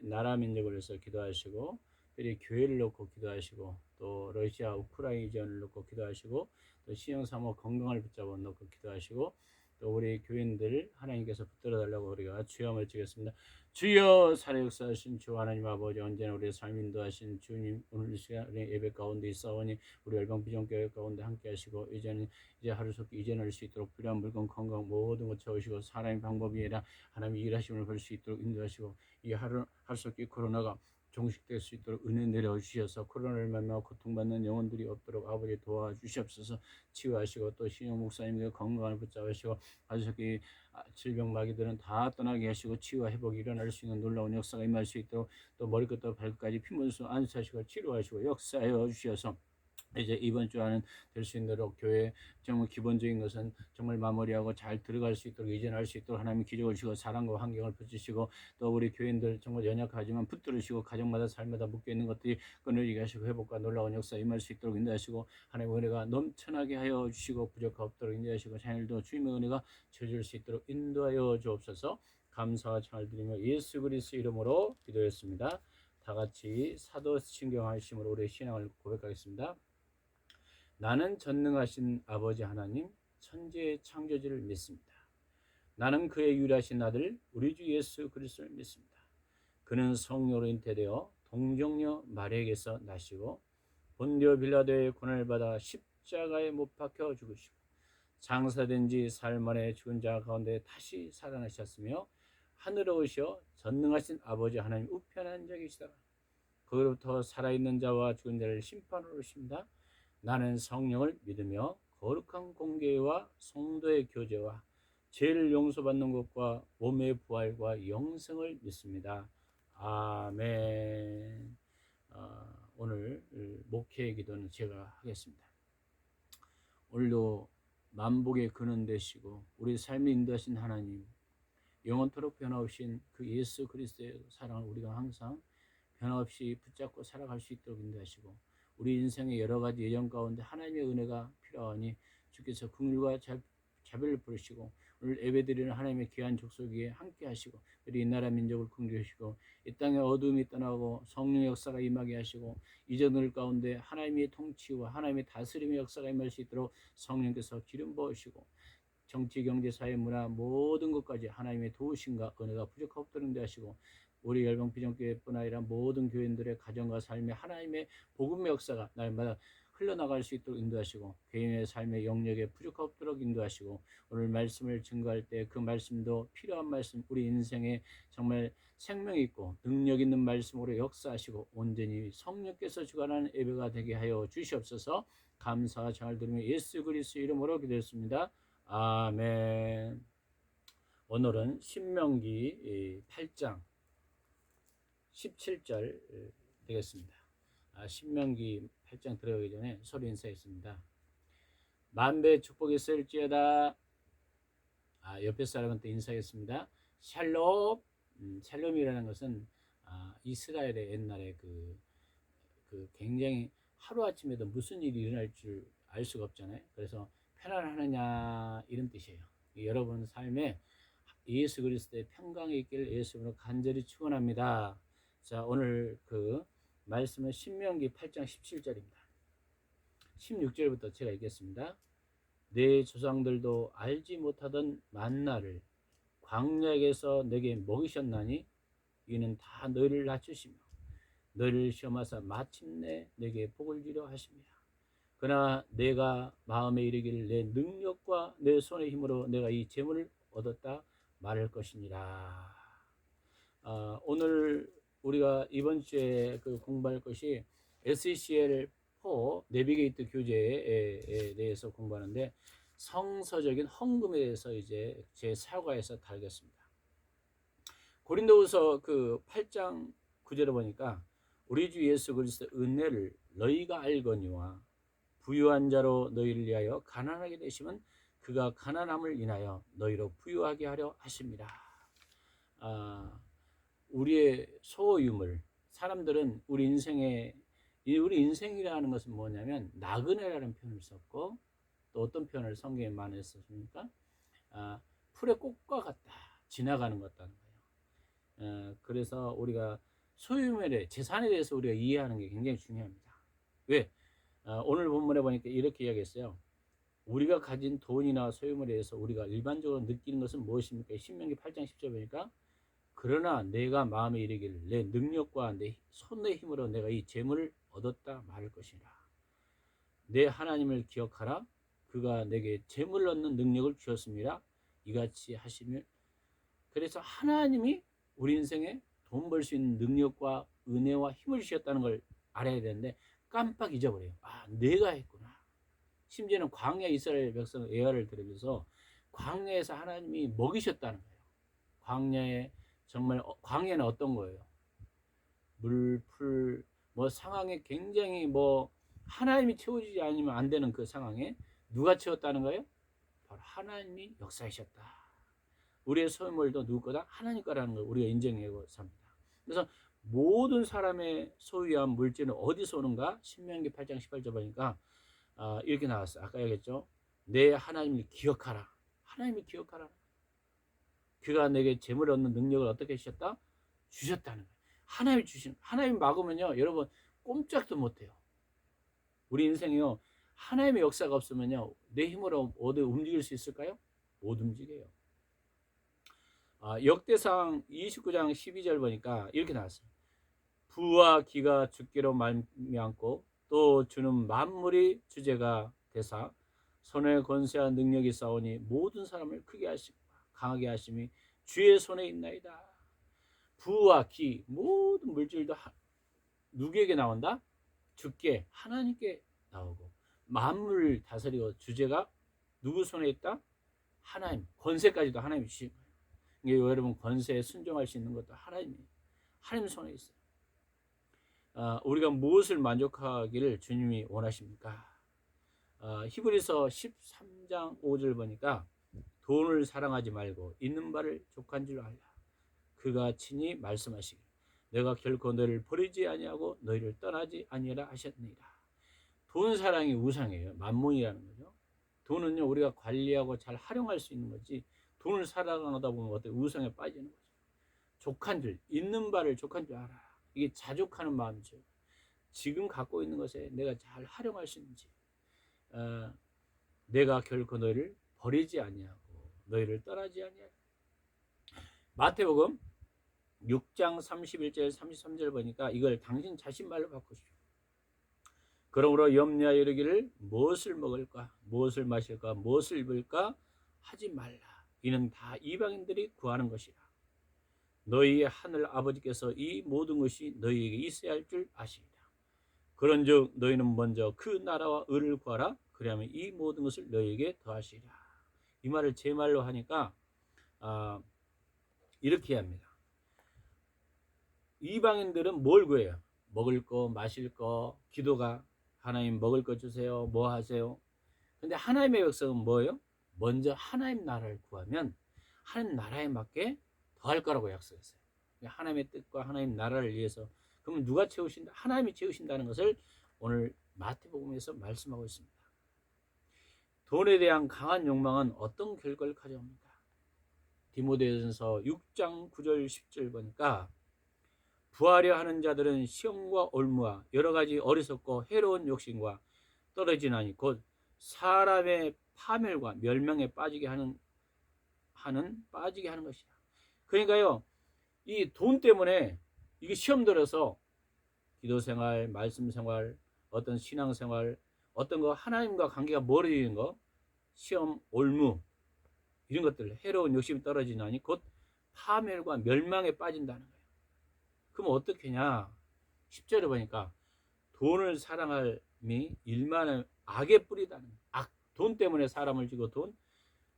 나라 민족을 위해서 기도하시고 특별히 교회를 놓고 기도하시고 또 러시아 우크라이나 전을 놓고 기도하시고 또 신형 사모 건강을 붙잡아 놓고 기도하시고 또 우리 교인들 하나님께서 붙들어 달라고 우리가 주여 외치겠습니다. 주여 살아 역사하신 주 하나님 아버지 언제나 우리의 삶 인도하신 주님 오늘 이 시간에 예배 가운데 있사오니 우리 열방 비전교회 가운데 함께 하시고 이제는 이제 하루속히 이전할 수 있도록 필요한 물건 건강 모든 것 채우시고 사람의 방법이 아니라 하나님 일하심을 볼 수 있도록 인도하시고 이 하루 하루속히 코로나가 종식될 수 있도록 은혜 내려주셔서 코로나를 만나 고통받는 영혼들이 없도록 아버지 도와주시옵소서. 치유하시고 또 신영 목사님의 건강을 붙잡으시고 아주속히 질병 마귀들은 다 떠나게 하시고 치유와 회복이 일어날 수 있는 놀라운 역사가 임할 수 있도록 또 머리끝부터 발끝까지 피문수 안수하시고 치료하시고 역사하여 주셔서 이제 이번 주 안은 될 수 있도록 교회 정말 기본적인 것은 정말 마무리하고 잘 들어갈 수 있도록 이전할 수 있도록 하나님 기적을 주시고 사랑과 환경을 붙이시고 또 우리 교인들 정말 연약하지만 붙들으시고 가정마다 삶마다 묶여 있는 것들이 끊어지게 하시고 회복과 놀라운 역사 임할 수 있도록 인도하시고 하나님의 은혜가 넘쳐나게 하여 주시고 부족하 없도록 인도하시고 자녀들도 주님의 은혜가 쳐줄 수 있도록 인도하여 주옵소서 감사와 잘 드리며 예수 그리스도 이름으로 기도했습니다. 다 같이 사도 신경 하심으로 우리의 신앙을 고백하겠습니다. 나는 전능하신 아버지 하나님 천지의 창조주를 믿습니다. 나는 그의 유일하신 아들 우리 주 예수 그리스도를 믿습니다. 그는 성령으로 잉태되어 동정녀 마리에게서 나시고 본디오 빌라도의 고난을 받아 십자가에 못 박혀 죽으시고 장사된 지 사흘 만에 죽은 자 가운데 다시 살아나셨으며 하늘에 오셔 전능하신 아버지 하나님 우편한 적이시다. 그로부터 살아있는 자와 죽은 자를 심판하러 오십니다. 나는 성령을 믿으며 거룩한 공개와 성도의 교제와 죄를 용서받는 것과 몸의 부활과 영생을 믿습니다. 아멘. 어, 오늘 목회 기도는 제가 하겠습니다. 오늘도 만복의 근원 되시고 우리 삶을 인도하신 하나님, 영원토록 변화없인 그 예수 그리스도의 사랑을 우리가 항상 변함없이 붙잡고 살아갈 수 있도록 인도하시고 우리 인생의 여러 가지 예정 가운데 하나님의 은혜가 필요하니 주께서 긍휼과 자비를 부르시고 오늘 예배드리는 하나님의 귀한 족속에 함께 하시고 우리 이 나라 민족을 긍휼하시고 이 땅의 어둠이 떠나고 성령 역사가 임하게 하시고 이전들 가운데 하나님의 통치와 하나님의 다스림의 역사가 임할 수 있도록 성령께서 기름 부으시고 정치, 경제, 사회, 문화 모든 것까지 하나님의 도우심과 은혜가 부족하도록 하시고 우리 열방 비전교회뿐 아니라 모든 교인들의 가정과 삶에 하나님의 복음의 역사가 날마다 흘러나갈 수 있도록 인도하시고 개인의 삶의 영역에 부족하 없도록 인도하시고 오늘 말씀을 증거할 때 그 말씀도 필요한 말씀 우리 인생에 정말 생명 있고 능력 있는 말씀으로 역사하시고 온전히 성령께서 주관하는 예배가 되게 하여 주시옵소서 감사와 잘 들으며 예수 그리스도 이름으로 기도했습니다. 아멘. 오늘은 신명기 8장 17절 되겠습니다. 아, 신명기 8장 들어가기 전에 소리 인사했습니다. 만배 축복이 있을지어다. 아, 옆에 사람한테 인사했습니다. 샬롬. 음, 샬롬이라는 것은 아, 이스라엘의 옛날에 그, 그 굉장히 하루아침에도 무슨 일이 일어날 줄 알 수가 없잖아요. 그래서 편안하느냐 이런 뜻이에요. 여러분 삶에 예수 그리스도의 평강이 있기를 예수로 간절히 축원합니다. 자, 오늘 그 말씀은 신명기 8장 17절입니다. 16절부터 제가 읽겠습니다. 내 조상들도 알지 못하던 만나를 광야에서 내게 먹이셨나니 이는 다 너희를 낮추시며 너희를 시험하사 마침내 내게 복을 주려 하십니다. 그러나 내가 마음에 이르기를 내 능력과 내 손의 힘으로 내가 이 재물을 얻었다 말할 것이니라. 아, 오늘 우리가 이번 주에 그 공부할 것이 SCL 4 내비게이트 교재에 대해서 공부하는데 성서적인 헌금에 대해서 이제 제 사과에서 다루겠습니다. 고린도후서 그 8장 9절에 보니까 우리 주 예수 그리스도 은혜를 너희가 알거니와 부유한 자로 너희를 위하여 가난하게 되시면 그가 가난함을 인하여 너희로 부유하게 하려 하십니다. 아, 우리의 소유물 사람들은 우리 인생에 우리 인생이라는 것은 뭐냐면 나그네라는 표현을 썼고 또 어떤 표현을 성경에 많이 썼습니까? 아, 풀의 꽃과 같다 지나가는 것 같다는 거예요. 어, 그래서 우리가 소유물의 재산에 대해서 우리가 이해하는 게 굉장히 중요합니다. 왜? 어, 오늘 본문에 보니까 이렇게 이야기했어요. 우리가 가진 돈이나 소유물에 대해서 우리가 일반적으로 느끼는 것은 무엇입니까? 신명기 8장 10절 보니까 그러나 내가 마음에 이르기를 내 능력과 내 손의 힘으로 내가 이 재물을 얻었다 말할 것이라. 내 하나님을 기억하라. 그가 내게 재물을 얻는 능력을 주었습니다. 이같이 하시면 그래서 하나님이 우리 인생에 돈 벌 수 있는 능력과 은혜와 힘을 주셨다는 걸 알아야 되는데 깜빡 잊어버려요. 아, 내가 했구나. 심지어는 광야 이스라엘 백성 예화를 들으면서 광야에서 하나님이 먹이셨다는 거예요. 광야에 정말 어- 광야는 어떤 거예요? 물, 풀, 뭐 상황에 굉장히 뭐 하나님이 채워주지 않으면 안 되는 그 상황에 누가 채웠다는 거예요? 바로 하나님이 역사하셨다. 우리의 소유물도 누구 거다? 하나님 거라는 걸 우리가 인정하고 삽니다. 그래서 모든 사람의 소유한 물질은 어디서 오는가? 신명기 8장 18절 보니까 아, 이렇게 나왔어요. 아까 얘기했죠. 내 하나님을 기억하라. 하나님을 기억하라. 그가 내게 재물 얻는 능력을 어떻게 주셨다? 주셨다는 거예요. 하나님이 주신 하나님 막으면요, 여러분 꼼짝도 못 해요. 우리 인생이요, 하나님의 역사가 없으면요, 내 힘으로 어디 움직일 수 있을까요? 못 움직여요. 아, 역대상 29장 12절 보니까 이렇게 나왔어요. 부와 기가 주께로 말미암고 또 주는 만물이 주제가 되사 손에 권세와 능력이 싸우니 모든 사람을 크게 하시고 강하게 하심이 주의 손에 있나이다. 부와 기 모든 물질도 하- 누구에게 나온다? 주께 하나님께 나오고 만물을 다스리고 주제가 누구 손에 있다? 하나님 권세까지도 하나님이 주신 거예요. 여러분 권세에 순종할 수 있는 것도 하나님이 하나님 손에 있어요. 아, 우리가 무엇을 만족하기를 주님이 원하십니까? 아, 히브리서 13장 5절 보니까 돈을 사랑하지 말고 있는 바를 족한 줄 알라. 그가 친히 말씀하시길 내가 결코 너를 버리지 아니하고 너희를 떠나지 아니하라 하셨느니라. 돈 사랑이 우상이에요. 만몬이라는 거죠. 돈은요 우리가 관리하고 잘 활용할 수 있는 거지. 돈을 사랑하다 보면 어때 우상에 빠지는 거죠. 족한 줄 있는 바를 족한 줄 알아. 이게 자족하는 마음이죠. 지금 갖고 있는 것에 내가 잘 활용할 수 있는지. 어, 내가 결코 너희를 버리지 아니하고 너희를 떠나지 아니하고. 마태복음 6장 31절 33절 보니까 이걸 당신 자신 말로 바꾸시오. 그러므로 염려하여 이르기를 무엇을 먹을까 무엇을 마실까 무엇을 입을까 하지 말라. 이는 다 이방인들이 구하는 것이라. 너희의 하늘 아버지께서 이 모든 것이 너희에게 있어야 할 줄 아시리라. 그런즉 너희는 먼저 그 나라와 의를 구하라. 그리하면 이 모든 것을 너희에게 더하시리라. 이 말을 제 말로 하니까 아, 이렇게 합니다. 이방인들은 뭘 구해요? 먹을 거, 마실 거, 기도가 하나님 먹을 거 주세요. 뭐 하세요? 근데 하나님의 백성은 뭐예요? 먼저 하나님 나라를 구하면 하나님 나라에 맞게 더할 거라고 약속했어요. 하나님의 뜻과 하나님 나라를 위해서 그러면 누가 채우신다? 하나님이 채우신다는 것을 오늘 마태복음에서 말씀하고 있습니다. 돈에 대한 강한 욕망은 어떤 결과를 가져옵니까? 디모데전서 6장 9절 10절 보니까 부하려 하는 자들은 시험과 올무와 여러 가지 어리석고 해로운 욕심과 떨어지나니 곧 사람의 파멸과 멸망에 빠지게 하는 하는 빠지게 하는 것이야. 그러니까요. 이 돈 때문에 이게 시험 들어서 기도 생활, 말씀 생활, 어떤 신앙 생활, 어떤 거 하나님과 관계가 멀어지는 거, 시험, 올무 이런 것들 해로운 욕심이 떨어지나니 곧 파멸과 멸망에 빠진다는 거예요. 그럼 어떻게 냐 10절에 보니까 돈을 사랑함이 일만의 악의 뿌리다는 악, 돈 때문에 사람을 지고 돈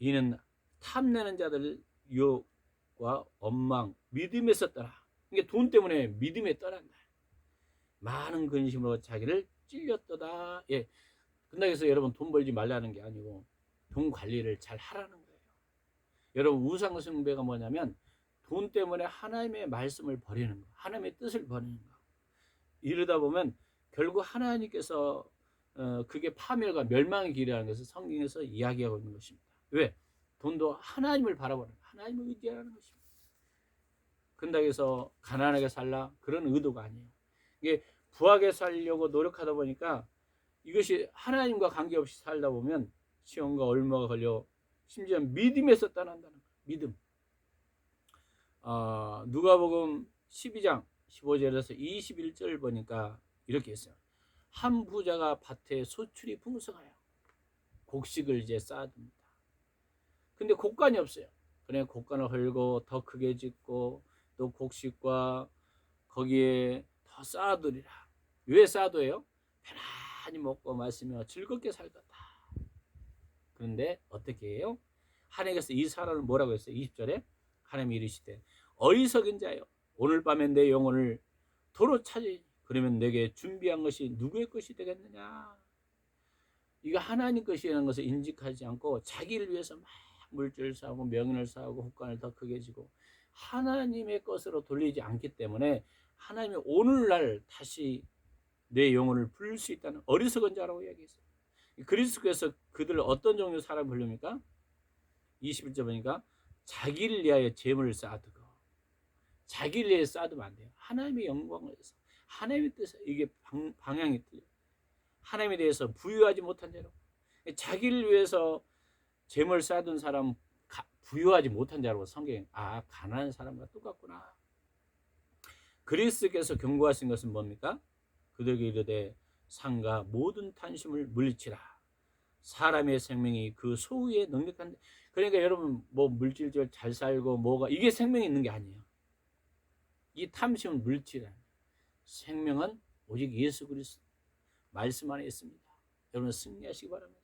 이는 탐내는 자들 유혹과 원망, 믿음에서 떠나. 이게 돈 때문에 믿음에 떠난다. 많은 근심으로 자기를 찔렸도다. 예. 끝나기 위해서 여러분 돈 벌지 말라는 게 아니고 돈 관리를 잘 하라는 거예요. 여러분 우상 숭배가 뭐냐면 돈 때문에 하나님의 말씀을 버리는 거, 하나님의 뜻을 버리는 거. 이러다 보면 결국 하나님께서 어, 그게 파멸과 멸망의 길이라는 것을 성경에서 이야기하고 있는 것입니다. 왜? 돈도 하나님을 바라보는 하나님을 의지하는 것입니다. 근다고 해서 가난하게 살라 그런 의도가 아니에요. 이게 부하게 살려고 노력하다 보니까 이것이 하나님과 관계없이 살다 보면 시험과 얼마가 걸려 심지어 믿음에서 떠난다는 거예요. 믿음. 어, 누가복음 12장 15절에서 21절 보니까 이렇게 했어요. 한 부자가 밭에 소출이 풍성하여 곡식을 이제 쌓아둡니다. 근데 곡간이 없어요. 그래 곡간을 헐고 더 크게 짓고 또 곡식과 거기에 더 쌓아두리라. 왜 쌓아둬요? 편안히 먹고 마시며 즐겁게 살 거다. 그런데 어떻게 해요? 하나님께서 이 사람을 뭐라고 했어요? 20절에 하나님이 이르시되 어리석은 자여 오늘 밤에 내 영혼을 도로 찾으니 그러면 내게 준비한 것이 누구의 것이 되겠느냐? 이거 하나님 것이라는 것을 인식하지 않고 자기를 위해서 막 물질을 쌓고 명예를 쌓고 국간을 더 크게 지고 하나님의 것으로 돌리지 않기 때문에 하나님이 오늘날 다시 내 영혼을 부를 수 있다는 어리석은 자라고 이야기했어요. 그리스도께서 그들을 어떤 종류 사람 부릅니까? 21절 보니까 자기를 위하여 재물을 쌓아두고 자기를 위해 쌓아두면 안 돼요. 하나님의 영광을 위해서 하나님의 뜻에 이게 방, 방향이 틀려. 하나님에 대해서 부유하지 못한 자로 자기를 위해서 재물 쌓아둔 사람 가, 부유하지 못한 자라고 성경에 아 가난한 사람과 똑같구나. 그리스께서 경고하신 것은 뭡니까? 그들에게 이르되 상가 모든 탄심을 물리치라. 사람의 생명이 그 소유에 능력한 그러니까 여러분 뭐 물질적으로 잘 살고 뭐가 이게 생명이 있는 게 아니에요. 이 탐심은 물질이 아니에요. 생명은 오직 예수 그리스도 말씀 안에 있습니다. 여러분 승리하시기 바랍니다.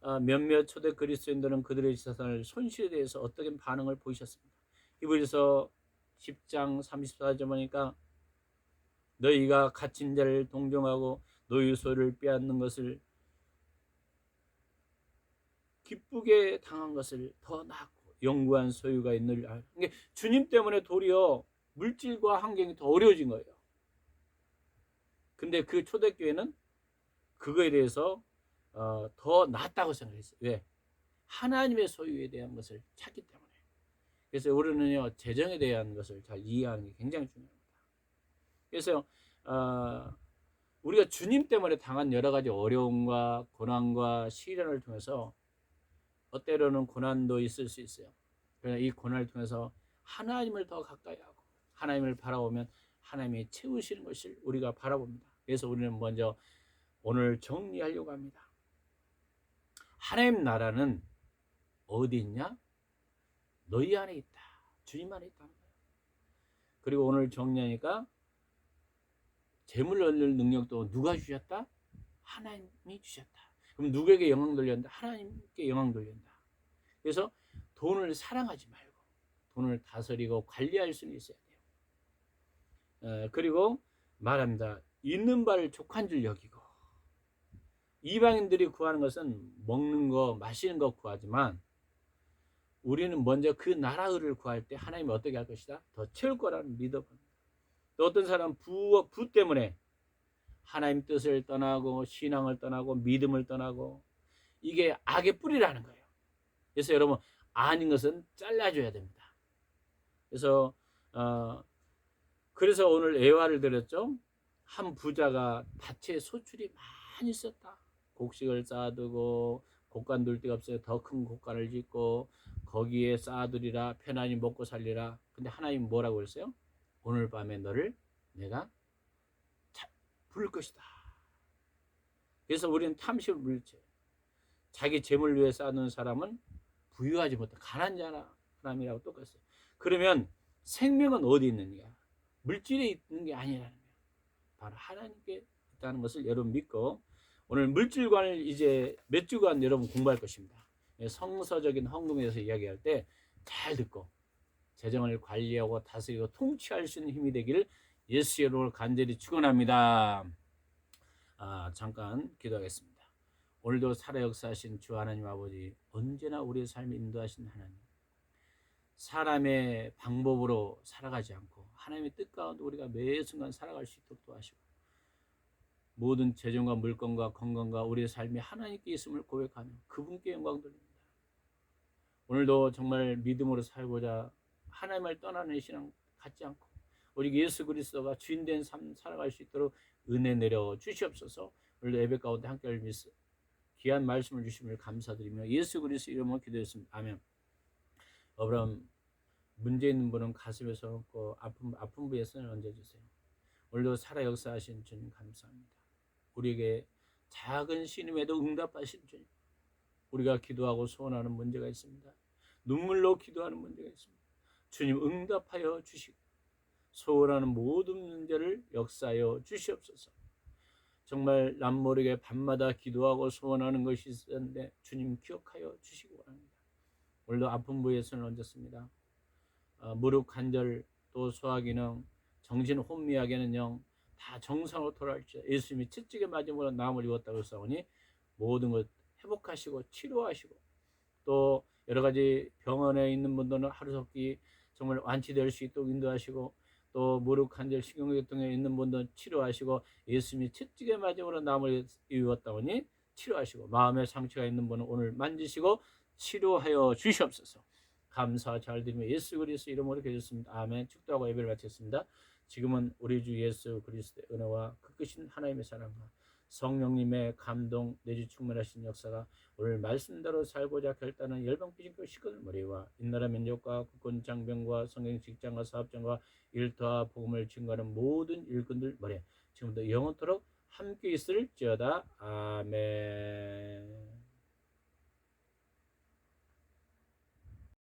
아, 몇몇 초대 그리스도인들은 그들의 재산을 손실에 대해서 어떻게 반응을 보이셨습니까? 히브리서 10장 34절 보니까 너희가 갇힌 자를 동정하고 너희 소를 빼앗는 것을 기쁘게 당한 것을 더 낫고 영구한 소유가 있는 알. 그러니까 주님 때문에 도리어 물질과 환경이 더 어려워진 거예요. 근데 그 초대교회는 그거에 대해서 어, 더 낫다고 생각했어요. 왜? 하나님의 소유에 대한 것을 찾기 때문에. 그래서 우리는요 재정에 대한 것을 잘 이해하는 게 굉장히 중요합니다. 그래서 어, 우리가 주님 때문에 당한 여러 가지 어려움과 고난과 시련을 통해서 어때로는 고난도 있을 수 있어요. 그러나 이 고난을 통해서 하나님을 더 가까이 하고 하나님을 바라보면 하나님이 채우시는 것을 우리가 바라봅니다. 그래서 우리는 먼저 오늘 정리하려고 합니다. 하나님 나라는 어디 있냐? 너희 안에 있다. 주님 안에 거예요. 그리고 오늘 정리하니까 재물 얻는 능력도 누가 주셨다? 하나님이 주셨다. 그럼 누구에게 영광 돌렸다? 하나님께 영광 돌린다. 그래서 돈을 사랑하지 말고 돈을 다스리고 관리할 수는 있어야 돼요. 어, 그리고 말합니다. 있는 바를 족한 줄 여기고 이방인들이 구하는 것은 먹는 거, 마시는 거 구하지만 우리는 먼저 그 나라를 구할 때 하나님이 어떻게 할 것이다? 더 채울 거라는 믿어봅니다. 또 어떤 사람 부, 부 때문에 하나님 뜻을 떠나고 신앙을 떠나고 믿음을 떠나고 이게 악의 뿌리라는 거예요. 그래서 여러분 아닌 것은 잘라줘야 됩니다. 그래서 어, 그래서 오늘 애화를 드렸죠. 한 부자가 밭에 소출이 많이 있었다. 곡식을 쌓아두고 곡간 둘 데가 없어요. 더 큰 곡간을 짓고 거기에 쌓아두리라 편안히 먹고 살리라. 근데 하나님 뭐라고 그랬어요? 오늘 밤에 너를 내가 부를 것이다. 그래서 우리는 탐심을 물리쳐. 자기 재물 위해 쌓는 사람은 부유하지 못해 가난 자나 사람이라고 똑같아요. 그러면 생명은 어디 있느냐? 물질에 있는 게 아니라는 거예요. 바로 하나님께 있다는 것을 여러분 믿고 오늘 물질관을 이제 몇 주간 여러분 공부할 것입니다. 성서적인 헌금에 대해서 이야기할 때 잘 듣고 재정을 관리하고 다스리고 통치할 수 있는 힘이 되기를 예수의 이름으로 간절히 축원합니다. 아, 잠깐 기도하겠습니다. 오늘도 살아 역사하신 주 하나님 아버지 언제나 우리의 삶을 인도하신 하나님 사람의 방법으로 살아가지 않고 하나님의 뜻 가운데 우리가 매 순간 살아갈 수 있도록 도와시고 모든 재정과 물건과 건강과 우리의 삶이 하나님께 있음을 고백하며 그분께 영광 돌립니다. 오늘도 정말 믿음으로 살고자 하나님을 떠나는 신앙 갖지 않고 우리 예수 그리스도가 주인된 삶 살아갈 수 있도록 은혜 내려 주시옵소서. 오늘도 예배 가운데 함께할 미스 귀한 말씀을 주심을 감사드리며 예수 그리스도 이름으로 기도했습니다. 아멘. 어브람 문제 있는 분은 가슴에서 놓고 아픈 아픈 부에 손을 얹어 주세요. 오늘도 살아 역사하신 주님 감사합니다. 우리에게 작은 신임에도 응답하신 주님. 우리가 기도하고 소원하는 문제가 있습니다. 눈물로 기도하는 문제가 있습니다. 주님 응답하여 주시고 소원하는 모든 문제를 역사하여 주시옵소서. 정말 남모르게 밤마다 기도하고 소원하는 것이 있었는데 주님 기억하여 주시기 바랍니다. 오늘도 아픈 부위에 손을 얹었습니다. 어, 무릎 관절 또 소화기능 정신 혼미하게는 영 다 정상으로 돌아올지 예수님이 채찍에 맞음으로 나음을 입었다고 싸우니 모든 것 회복하시고 치료하시고 또 여러 가지 병원에 있는 분들은 하루속히 정말 완치될 수 있도록 인도하시고 또 무릎 관절 식용계통에 있는 분들 치료하시고 예수님이 채찍에 맞음으로 나음을 입었다오니 치료하시고 마음에 상처가 있는 분은 오늘 만지시고 치료하여 주시옵소서. 감사 잘 드리며 예수 그리스도 이름으로 기도했습니다. 아멘. 축도하고 예배를 마쳤습니다. 지금은 우리 주 예수 그리스도의 은혜와 그 크신 하나님의 사랑과 성령님의 감동 내주 충만하신 역사가 오늘 말씀대로 살고자 결단한 열방피신교 시간 머리와 인나라 민족과 국군 장병과 성경 직장과 사업장과 일터와 복음을 증거하는 모든 일꾼들 머리 지금부터 영원토록 함께 있을지어다 아멘.